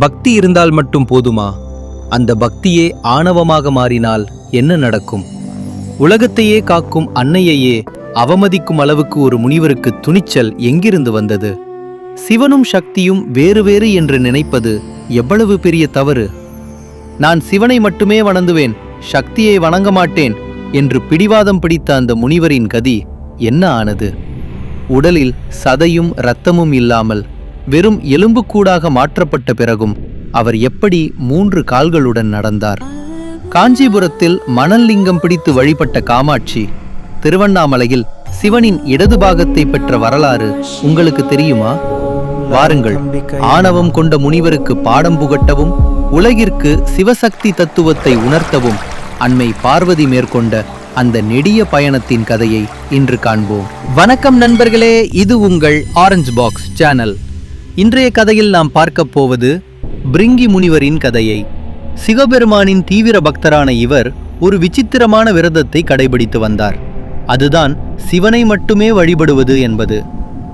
பக்தி இருந்தால் மட்டும் போதுமா? அந்த பக்தியே ஆணவமாக மாறினால் என்ன நடக்கும்? உலகத்தையே காக்கும் அன்னையையே அவமதிக்கும் அளவுக்கு ஒரு முனிவருக்கு துணிச்சல் எங்கிருந்து வந்தது? சிவனும் சக்தியும் வேறு வேறு என்று நினைப்பது எவ்வளவு பெரிய தவறு? நான் சிவனை மட்டுமே வணங்குவேன் சக்தியை வணங்க மாட்டேன் என்று பிடிவாதம் பிடித்த அந்த முனிவரின் கதி என்ன ஆனது? உடலில் சதையும் இரத்தமும் இல்லாமல் வெறும் எலும்புக்கூடாக மாற்றப்பட்ட பிறகும் அவர் எப்படி மூன்று கால்களுடன் நடந்தார். காஞ்சிபுரத்தில் மணல் லிங்கம் பிடித்து வழிபட்ட காமாட்சி திருவண்ணாமலையில் சிவனின் இடது பாகத்தை பெற்ற வரலாறு உங்களுக்கு தெரியுமா? வாருங்கள். ஆணவம் கொண்ட முனிவருக்கு பாடம் புகட்டவும் உலகிற்கு சிவசக்தி தத்துவத்தை உணர்த்தவும் அண்மை பார்வதி மேற்கொண்ட அந்த நெடிய பயணத்தின் கதையை இன்று காண்போம். வணக்கம் நண்பர்களே இது உங்கள் ஆரஞ்சு பாக்ஸ் சேனல் இன்றைய கதையில் நாம் பார்க்கப் போவது பிரிங்கி முனிவரின் கதையை. சிவபெருமானின் தீவிர பக்தரான இவர் ஒரு விசித்திரமான விரதத்தை கடைபிடித்து வந்தார். அதுதான் சிவனை மட்டுமே வழிபடுவது என்பது.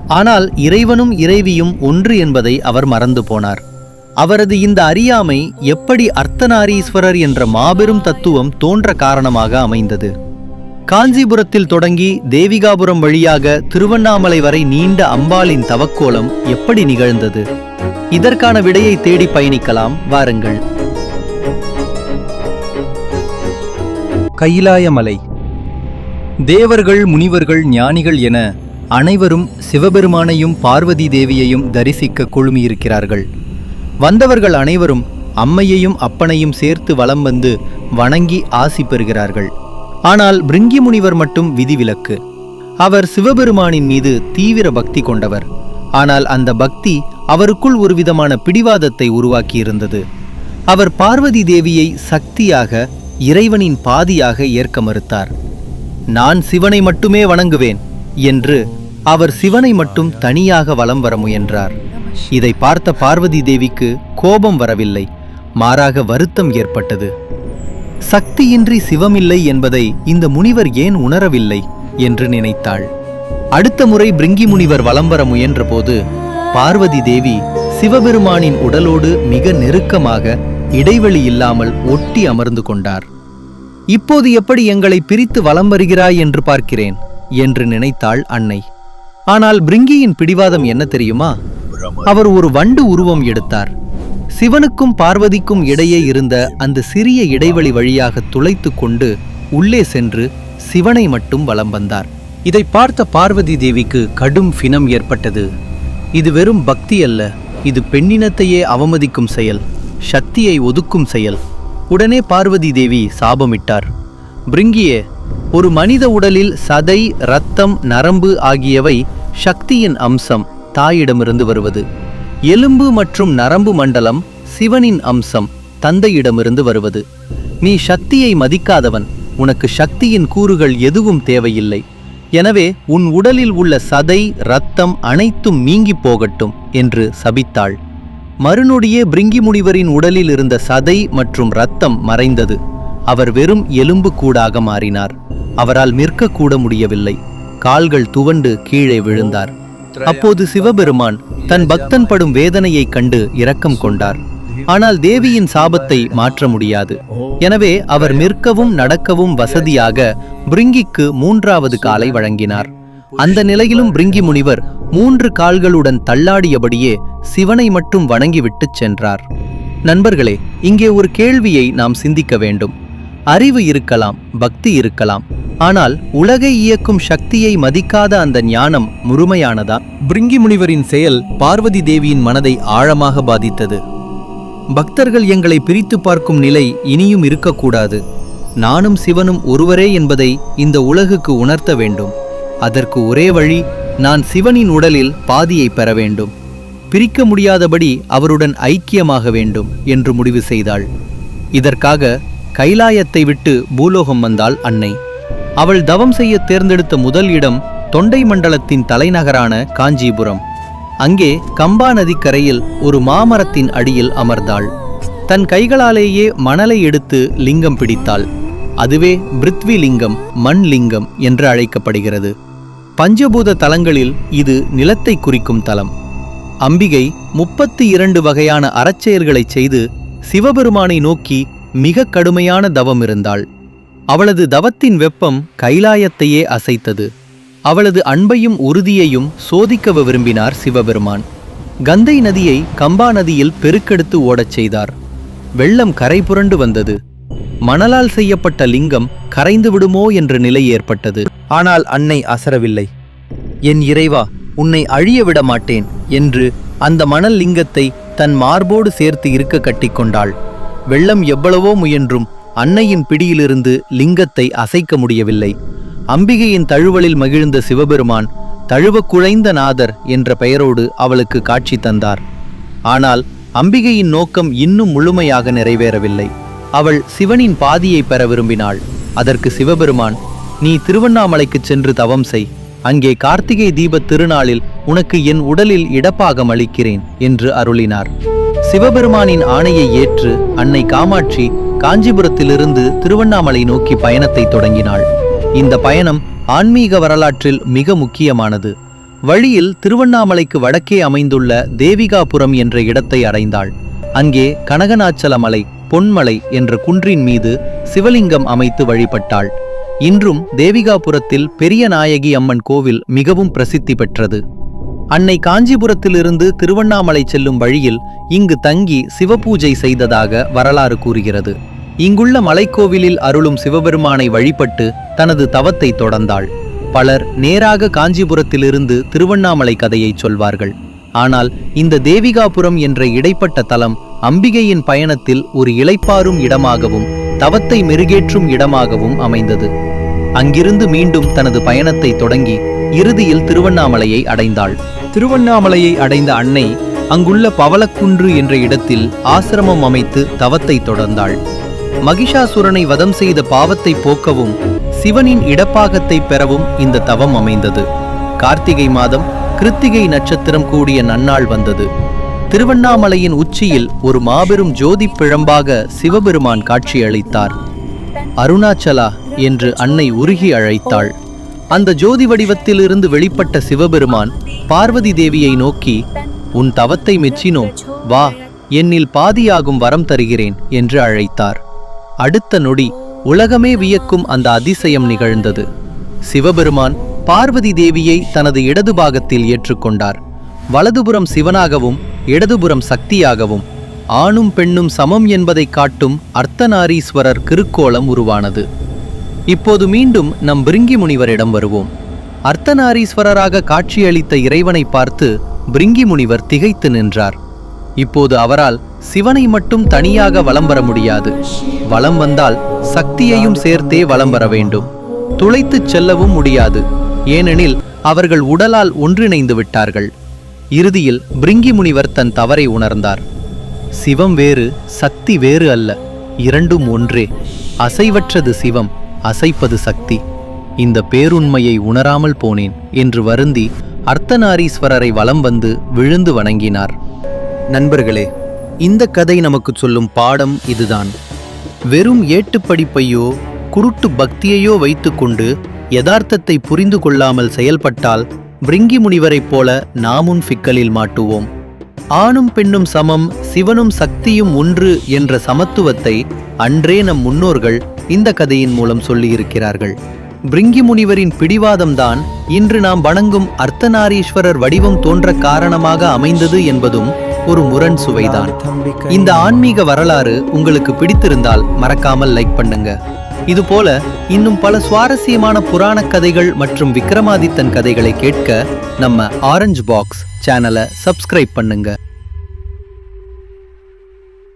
ஆனால் இறைவனும் இறைவியும் ஒன்று என்பதை அவர் மறந்து போனார். அவரது இந்த அறியாமை எப்படி அர்த்தநாரீஸ்வரர் என்ற மாபெரும் தத்துவம் தோன்ற காரணமாக அமைந்தது. காஞ்சிபுரத்தில் தொடங்கி தேவிகாபுரம் வழியாக திருவண்ணாமலை வரை நீண்ட அம்பாளின் தவக்கோலம் எப்படி நிகழ்ந்தது? இதற்கான விடையை தேடி பயணிக்கலாம் வாருங்கள். கைலாயமலை. தேவர்கள் முனிவர்கள் ஞானிகள் என அனைவரும் சிவபெருமானையும் பார்வதி தேவியையும் தரிசிக்க குழுமியிருக்கிறார்கள். வந்தவர்கள் அனைவரும் அம்மையையும் அப்பனையும் சேர்த்து வலம் வந்து வணங்கி ஆசி பெறுகிறார்கள். ஆனால் பிருங்கி முனிவர் மட்டும் விதிவிலக்கு. அவர் சிவபெருமானின் மீது தீவிர பக்தி கொண்டவர். ஆனால் அந்த பக்தி அவருக்குள் ஒரு விதமான பிடிவாதத்தை உருவாக்கியிருந்தது. அவர் பார்வதி தேவியை சக்தியாக இறைவனின் பாதியாக ஏற்க மறுத்தார். நான் சிவனை மட்டுமே வணங்குவேன் என்று அவர் சிவனை மட்டும் தனியாக வலம் வர முயன்றார். இதை பார்த்த பார்வதி தேவிக்கு கோபம் வரவில்லை. மாறாக வருத்தம் ஏற்பட்டது. சக்தியின்றி சிவமில்லை என்பதை இந்த முனிவர் ஏன் உணரவில்லை என்று நினைத்தாள். அடுத்த முறை பிரிங்கி முனிவர் வலம் வர முயன்றபோது பார்வதி தேவி சிவபெருமானின் உடலோடு மிக நெருக்கமாக இடைவெளி இல்லாமல் ஒட்டி அமர்ந்து கொண்டார். இப்போது எப்படி எங்களை பிரித்து வலம் வருகிறாய் என்று பார்க்கிறேன் என்று நினைத்தாள் அன்னை. ஆனால் பிரிங்கியின் பிடிவாதம் என்ன தெரியுமா? அவர் ஒரு வண்டு உருவம் எடுத்தார். சிவனுக்கும் பார்வதிக்கும் இடையே இருந்த அந்த சிறிய இடைவெளி வழியாக துளைத்து கொண்டு உள்ளே சென்று சிவனை மட்டும் வலம் வந்தார். இதை பார்த்த பார்வதி தேவிக்கு கடும் பிணம் ஏற்பட்டது. இது வெறும் பக்தி அல்ல இது பெண்ணினத்தையே அவமதிக்கும் செயல் சக்தியை ஒதுக்கும் செயல். உடனே பார்வதி தேவி சாபமிட்டார். பிருங்கியே ஒரு மனித உடலில் சதை இரத்தம் நரம்பு ஆகியவை சக்தியின் அம்சம் தாயிடமிருந்து வருவது. எலும்பு மற்றும் நரம்பு மண்டலம் சிவனின் அம்சம் தந்தையிடமிருந்து வருவது. நீ சக்தியை மதிக்காதவன் உனக்கு சக்தியின் கூறுகள் எதுவும் தேவையில்லை. எனவே உன் உடலில் உள்ள சதை ரத்தம் அனைத்தும் நீங்கி போகட்டும் என்று சபித்தாள். மறுநொடியே பிரிங்கி முனிவரின் உடலில் இருந்த சதை மற்றும் ரத்தம் மறைந்தது. அவர் வெறும் எலும்பு கூடாக மாறினார். அவரால் நிற்கக்கூட முடியவில்லை. கால்கள் துவண்டு கீழே விழுந்தார். அப்போது சிவபெருமான் தன் பக்தன் படும் வேதனையைக் கண்டு இரக்கம் கொண்டார். ஆனால் தேவியின் சாபத்தை மாற்ற முடியாது. எனவே அவர் நிற்கவும் நடக்கவும் வசதியாக பிரிங்கிக்கு மூன்றாவது காலை வழங்கினார். அந்த நிலையிலும் பிரிங்கி முனிவர் மூன்று கால்களுடன் தள்ளாடியபடியே சிவனை மட்டும் வணங்கிவிட்டுச் சென்றார். நண்பர்களே இங்கே ஒரு கேள்வியை நாம் சிந்திக்க வேண்டும். அறிவு இருக்கலாம் பக்தி இருக்கலாம். ஆனால் உலகை இயக்கும் சக்தியை மதிக்காத அந்த ஞானம் முழுமையானதா? பிரிங்கி முனிவரின் செயல் பார்வதி தேவியின் மனதை ஆழமாக பாதித்தது. பக்தர்கள் எங்களை பிரித்து பார்க்கும் நிலை இனியும் இருக்கக்கூடாது. நானும் சிவனும் ஒருவரே என்பதை இந்த உலகுக்கு உணர்த்த வேண்டும். அதற்கு ஒரே வழி நான் சிவனின் உடலில் பாதியை பெற வேண்டும். பிரிக்க முடியாதபடி அவருடன் ஐக்கியமாக வேண்டும் என்று முடிவு செய்தாள். இதற்காக கைலாயத்தை விட்டு பூலோகம் வந்தாள் அன்னை. அவள் தவம் செய்ய தேர்ந்தெடுத்த முதல் இடம் தொண்டை மண்டலத்தின் தலைநகரான காஞ்சிபுரம். அங்கே கம்பா நதிக்கரையில் ஒரு மாமரத்தின் அடியில் அமர்ந்தாள். தன் கைகளாலேயே மணலை எடுத்து லிங்கம் பிடித்தாள். அதுவே பிருத்வி லிங்கம் மண் லிங்கம் என்று அழைக்கப்படுகிறது. பஞ்சபூத தலங்களில் இது நிலத்தை குறிக்கும் தலம். அம்பிகை முப்பத்தி இரண்டு வகையான அறச்செயல்களை செய்து சிவபெருமானை நோக்கி மிக கடுமையான தவம் இருந்தாள். அவளது தவத்தின் வெப்பம் கைலாயத்தையே அசைத்தது. அவளது அன்பையும் உறுதியையும் சோதிக்க விரும்பினார் சிவபெருமான். கங்கை நதியை கம்பா நதியில் பெருக்கெடுத்து ஓடச் செய்தார். வெள்ளம் கரை புரண்டு வந்தது. மணலால் செய்யப்பட்ட லிங்கம் கரைந்து விடுமோ என்ற நிலை ஏற்பட்டது. ஆனால் அன்னை அசரவில்லை. என் இறைவா உன்னை அழிய விட மாட்டேன் என்று அந்த மணல் லிங்கத்தை தன் மார்போடு சேர்த்து இருக்க கட்டிக்கொண்டாள் வெள்ளம் எவ்வளவோ முயன்றும் அன்னையின் பிடியிலிருந்து லிங்கத்தை அசைக்க முடியவில்லை. அம்பிகையின் தழுவலில் மகிழ்ந்த சிவபெருமான் தழுவ குழைந்த நாதர் என்ற பெயரோடு அவளுக்கு காட்சி தந்தார். ஆனால் அம்பிகையின் நோக்கம் இன்னும் முழுமையாக நிறைவேறவில்லை. அவள் சிவனின் பாதியை பெற விரும்பினாள். அதற்கு சிவபெருமான் நீ திருவண்ணாமலைக்குச் சென்று தவம் செய். அங்கே கார்த்திகை தீபத் திருநாளில் உனக்கு என் உடலில் இடப்பாகம் அளிக்கிறேன் என்று அருளினார். சிவபெருமானின் ஆணையை ஏற்று அன்னை காமாட்சி காஞ்சிபுரத்திலிருந்து திருவண்ணாமலை நோக்கி பயணத்தை தொடங்கினாள். இந்த பயணம் ஆன்மீக வரலாற்றில் மிக முக்கியமானது. வழியில் திருவண்ணாமலைக்கு வடக்கே அமைந்துள்ள தேவிகாபுரம் என்ற இடத்தை அடைந்தாள். அங்கே கனகநாச்சல மலை பொன்மலை என்ற குன்றின் மீது சிவலிங்கம் அமைத்து வழிபட்டாள். இன்றும் தேவிகாபுரத்தில் பெரிய நாயகி அம்மன் கோவில் மிகவும் பிரசித்தி பெற்றது. அன்னை காஞ்சிபுரத்திலிருந்து திருவண்ணாமலை செல்லும் வழியில் இங்கு தங்கி சிவபூஜை செய்ததாக வரலாறு கூறுகிறது. இங்குள்ள மலைக்கோவிலில் அருளும் சிவபெருமானை வழிபட்டு தனது தவத்தை தொடர்ந்தாள். பலர் நேராக காஞ்சிபுரத்திலிருந்து திருவண்ணாமலை கதையை சொல்வார்கள். ஆனால் இந்த தேவிகாபுரம் என்ற இடைப்பட்ட தலம் அம்பிகையின் பயணத்தில் ஒரு இளைப்பாறும் இடமாகவும் தவத்தை மெருகேற்றும் இடமாகவும் அமைந்தது. அங்கிருந்து மீண்டும் தனது பயணத்தை தொடங்கி இறுதியில் திருவண்ணாமலையை அடைந்தாள். திருவண்ணாமலையை அடைந்த அன்னை அங்குள்ள பவளக்குன்று என்ற இடத்தில் ஆசிரமம் அமைத்து தவத்தை தொடர்ந்தாள். மகிஷாசுரனை வதம் செய்த பாவத்தை போக்கவும் சிவனின் இடப்பாகத்தை பெறவும் இந்த தவம் அமைந்தது. கார்த்திகை மாதம் கிருத்திகை நட்சத்திரம் கூடிய நன்னாள் வந்தது. திருவண்ணாமலையின் உச்சியில் ஒரு மாபெரும் ஜோதி பிழம்பாக சிவபெருமான் காட்சியளித்தார். அருணாச்சலா என்று அன்னை உருகி அழைத்தாள். அந்த ஜோதி வடிவத்திலிருந்து வெளிப்பட்ட சிவபெருமான் பார்வதி தேவியை நோக்கி உன் தவத்தை மெச்சினோம். வா என்னில் பாதியாகும் வரம் தருகிறேன் என்று அழைத்தார். அடுத்த நொடி உலகமே வியக்கும் அந்த அதிசயம் நிகழ்ந்தது. சிவபெருமான் பார்வதி தேவியை தனது இடது பாகத்தில் ஏற்றுக்கொண்டார். வலதுபுறம் சிவனாகவும் இடதுபுறம் சக்தியாகவும் ஆணும் பெண்ணும் சமம் என்பதைக் காட்டும் அர்த்தநாரீஸ்வரர் கிருக்கோலம் உருவானது. இப்போது மீண்டும் நம் பிருங்கி முனிவரிடம் வருவோம். அர்த்தநாரீஸ்வரராக காட்சியளித்த இறைவனை பார்த்து பிருங்கி முனிவர் திகைத்து நின்றார். இப்போது அவரால் சிவனை மட்டும் தனியாக வலம் வர முடியாது. வலம் வந்தால் சக்தியையும் சேர்த்தே வலம் வர வேண்டும். துளைத்துச் செல்லவும் முடியாது. ஏனெனில் அவர்கள் உடலால் ஒன்றிணைந்து விட்டார்கள். இறுதியில் பிருங்கி முனிவர் தன் தவறை உணர்ந்தார். சிவம் வேறு சக்தி வேறு அல்ல. இரண்டும் ஒன்றே. அசைவற்றது சிவம். அசைப்பது சக்தி. இந்த பேருண்மையை உணராமல் போனேன் என்று வருந்தி அர்த்தநாரீஸ்வரரை வலம் வந்து விழுந்து வணங்கினார். நண்பர்களே இந்த கதை நமக்கு சொல்லும் பாடம் இதுதான். வெறும் ஏட்டுப் படிப்பையோ குருட்டு பக்தியையோ வைத்துக்கொண்டு யதார்த்தத்தை புரிந்து கொள்ளாமல் செயல்பட்டால் பிரிங்கி முனிவரைப் போல நாமும் சிக்கலில் மாட்டுவோம். ஆணும் பெண்ணும் சமம் சிவனும் சக்தியும் ஒன்று என்ற சமத்துவத்தை அன்றே நம் முன்னோர்கள் இந்த கதையின் மூலம் சொல்லியிருக்கிறார்கள். பிரிங்கி முனிவரின் பிடிவாதம்தான் இன்று நாம் வணங்கும் அர்த்தநாரீஸ்வரர் வடிவம் தோன்ற காரணமாக அமைந்தது என்பதும் ஒரு முரண் சுவைதான். இந்த ஆன்மீக வரலாறு உங்களுக்கு பிடித்திருந்தால் மறக்காமல் லைக் பண்ணுங்க. இதுபோல இன்னும் பல சுவாரஸ்யமான புராண கதைகள் மற்றும் விக்ரமாதித்தன் கதைகளை கேட்க நம்ம ஆரஞ்சு பாக்ஸ் சேனலை சப்ஸ்கிரைப் பண்ணுங்க.